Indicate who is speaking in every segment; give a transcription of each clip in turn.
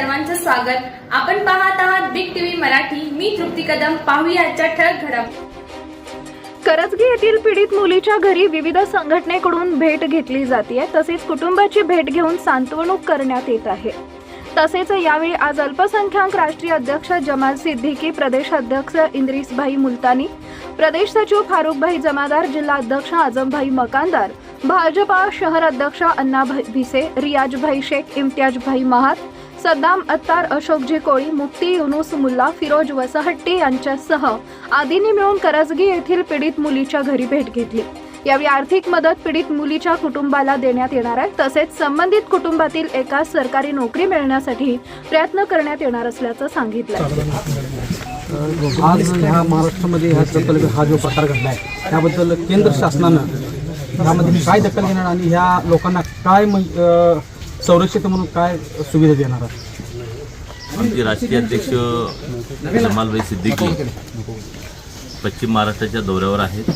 Speaker 1: सर्वांचं स्वागत. आपण पाहत आहात बिग टीव्ही मराठी. मी तृप्ती कदम. पाहूया ठळक घडामोडी
Speaker 2: करजगी येथील पीडित मुलीच्या घरी विविध संघटनेकडून भेट घेतली जाते तसेच कुटुंबाची भेट घेऊन सांत्वणूक करण्यात येत आहे. तसेच यावेळी आज अल्पसंख्याक राष्ट्रीय अध्यक्ष जमाल सिद्दीकी प्रदेश अध्यक्ष इंद्रिसभाई मुलतानी प्रदेश सचिव फारुखभाई जमादार जिल्हा अध्यक्ष आजमभाई मकानदार भाजपा शहर अध्यक्ष अण्णाभाई भिसे रियाजभाई शेख इम्तियाजभाई महात सद्दाम अत्तार अशोकजी कोळी मुक्ती युनुस मुल्ला फिरोज वसहट्टी यांच्यासह आदींनी मिळून करजगी येथील पीडित मुलीच्या घरी भेट घेतली. यावेळी आर्थिक मदत पीडित मुलीच्या कुटुंबाला देण्यात येणार आहे. तसेच संबंधित कुटुंबातील एका सरकारी नोकरी मिळण्यासाठी प्रयत्न करण्यात येणार असल्याचं सांगितलं
Speaker 3: आज ह्या महाराष्ट्रामध्ये ह्या प्रकल्प हा जो प्रकार घडला आहे त्याबद्दल केंद्र शासनानं यामध्ये काय दखल घेणार आणि ह्या लोकांना काय संरक्षित म्हणून काय सुविधा देणार
Speaker 4: आमचे राष्ट्रीय अध्यक्ष जमालभाई सिद्दीकी पश्चिम महाराष्ट्राच्या दौऱ्यावर आहेत.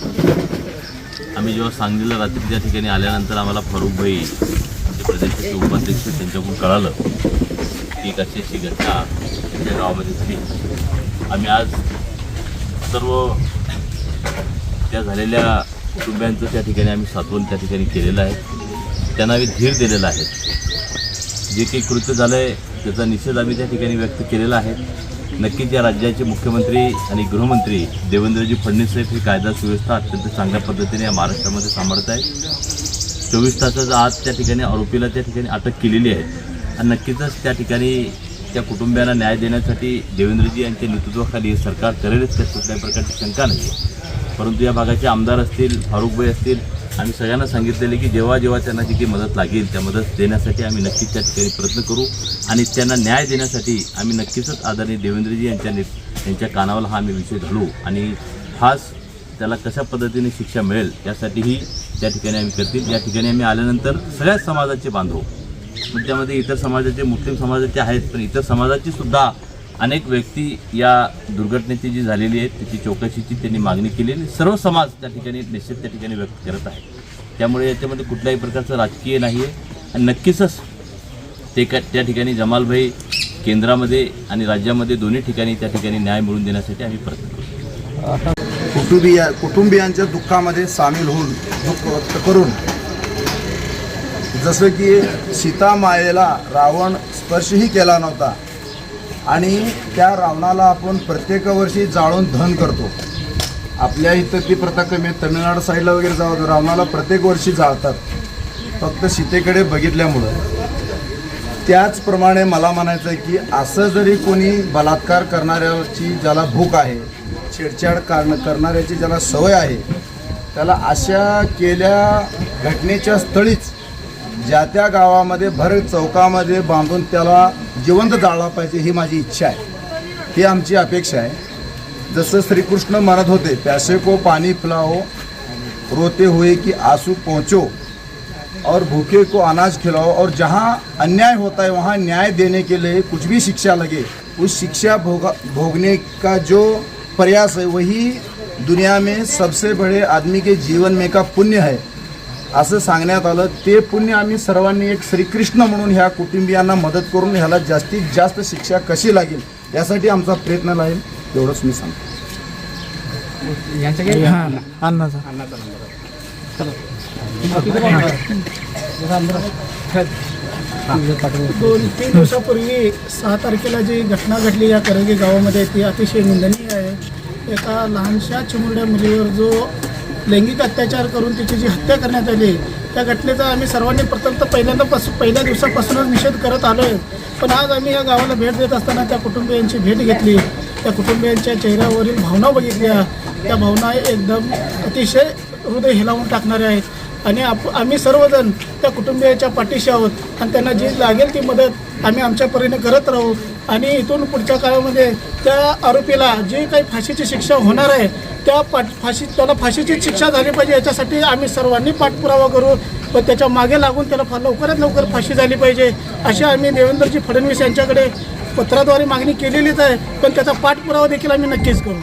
Speaker 4: आम्ही जेव्हा सांगलीला रात्रीच्या ठिकाणी आल्यानंतर आम्हाला फारुखभाई जे प्रदेशाचे उपाध्यक्ष त्यांच्याकडून कळालं की एक अशी अशी घटना त्यांच्या गावामध्ये झाली. आम्ही आज सर्व त्या झालेल्या कुटुंबियांचं त्या ठिकाणी आम्ही सातवण त्या ठिकाणी केलेलं आहे. त्यांना आम्ही धीर दिलेला आहे. जे काही कृत्य झालं आहे त्याचा निषेध आम्ही त्या ठिकाणी व्यक्त केलेला आहे. नक्कीच या राज्याचे मुख्यमंत्री आणि गृहमंत्री देवेंद्रजी फडणवीस साहेब ही कायदा सुव्यवस्था अत्यंत चांगल्या पद्धतीने या महाराष्ट्रामध्ये सांभाळत आहेत. चोवीस तासाचा आत त्या ठिकाणी आरोपीला त्या ठिकाणी अटक केलेली आहे. आणि नक्कीचच त्या ठिकाणी त्या कुटुंबियांना न्याय देण्यासाठी देवेंद्रजी यांच्या नेतृत्वाखाली हे सरकार करेलच त्यात कुठल्याही प्रकारची शंका नाही परंतु या भागाचे आमदार असतील फारुखभाई असतील आम्ही सगळ्यांना सांगितलेले की जेव्हा जेव्हा त्यांना जी काही मदत लागेल त्या मदत देण्यासाठी आम्ही नक्कीच त्या ठिकाणी प्रयत्न करू आणि त्यांना न्याय देण्यासाठी आम्ही नक्कीच आदरणीय देवेंद्रजी यांच्या यांच्या कानावर हा आम्ही विषय घालू आणि खास त्याला कशा पद्धतीने शिक्षा मिळेल यासाठीही त्या ठिकाणी आम्ही करतील. या ठिकाणी आम्ही आल्यानंतर सगळ्याच समाजाचे बांधव त्यामध्ये इतर समाजाचे मुस्लिम समाजाचे आहेत पण इतर समाजाची सुद्धा अनेक व्यक्ती या दुर्घटनेची जी झालेली आहे त्याची चौकशीची त्यांनी मागणी केलेली सर्व समाज त्या ठिकाणी निश्चित त्या ठिकाणी व्यक्त करत आहे. त्यामुळे याच्यामध्ये कुठल्याही प्रकारचं राजकीय नाही आहे. आणि नक्कीचच ते का त्या ठिकाणी जमालभाई केंद्रामध्ये आणि राज्यामध्ये दोन्ही ठिकाणी त्या ठिकाणी न्याय मिळवून देण्यासाठी आम्ही प्रयत्न करू
Speaker 5: कुटुंबिया कुटुंबियांच्या दुःखामध्ये सामील होऊन दुःख व्यक्त करून जसं की सीता मायेला रावण स्पर्शही केला नव्हता. आणि त्या रावणाला आपण प्रत्येक वर्षी जाळून धन करतो. आपल्या इथं ती प्रथा कमी आहे. तमिळनाडू साईडला वगैरे जाऊ रावणाला प्रत्येक वर्षी जाळतात. फक्त सीतेकडे बघितल्यामुळं. त्याचप्रमाणे मला म्हणायचं आहे की असं जरी कोणी बलात्कार करणाऱ्याची ज्याला भूक आहे छेडछाड कारण करणाऱ्याची ज्याला सवय आहे त्याला अशा केल्या घटनेच्या स्थळीच ज्या त्या गावामध्ये भर चौकामध्ये बांधून त्याला जिवंत जाळला पाहिजे ही माझी इच्छा आहे. ही आमची अपेक्षा आहे. जसं श्रीकृष्ण म्हणत होते, प्यासे को पाणी पिलाओ, रोते हुए कि आँसू पहुँचो और भूखे को अनाज खिलाओ। और जहाँ अन्याय होता है, वहाँ न्याय देने के लिए कुछ भी शिक्षा लगे, उस शिक्षा भोगा, भोगने का जो प्रयास है, वही दुनिया में सबसे बड़े आदमी के जीवन में का पुण्य है। असं सांगण्यात आलं. ते पुण्य आम्ही सर्वांनी एक श्रीकृष्ण म्हणून ह्या कुटुंबियांना मदत करून ह्याला जास्तीत जास्त शिक्षा कशी लागेल यासाठी आमचा प्रयत्न लागेल एवढंच मी सांगतो.
Speaker 6: दोन तीन दिवसापूर्वी सहा तारखेला जी घटना घडली या करगी गावामध्ये ती अतिशय निंदनीय आहे. एका लहानशा चिमुरड्या मुलीवर जो लैंगिक अत्याचार करून तिची जी हत्या करण्यात आली त्या घटनेचा आम्ही सर्वांनी प्रथम तर पहिल्यांदा पास पहिल्या दिवसापासूनच निषेध करत आलो आहे पण आज आम्ही या गावाला भेट देत असताना त्या कुटुंबियांची भेट घेतली. त्या कुटुंबियांच्या चेहऱ्यावरील भावना बघितल्या. त्या भावना एकदम अतिशय हृदय हिलावून टाकणाऱ्या आहेत. आणि आप आम्ही सर्वजण त्या कुटुंबियाच्या पाठीशी आहोत. आणि त्यांना जी लागेल ती मदत आम्ही आमच्या परीने करत राहू. आणि इथून पुढच्या काळामध्ये त्या आरोपीला जी काही फाशीची शिक्षा होणार आहे त्या पाठ फाशी त्याला फाशीची शिक्षा झाली पाहिजे याच्यासाठी आम्ही सर्वांनी पाठपुरावा करू. व त्याच्यामागे लागून त्याला फा लवकरात लवकर फाशी झाली पाहिजे अशी आम्ही देवेंद्रजी फडणवीस यांच्याकडे पत्राद्वारे मागणी केलेलीच आहे. पण त्याचा पाठपुरावा देखील आम्ही नक्कीच करू.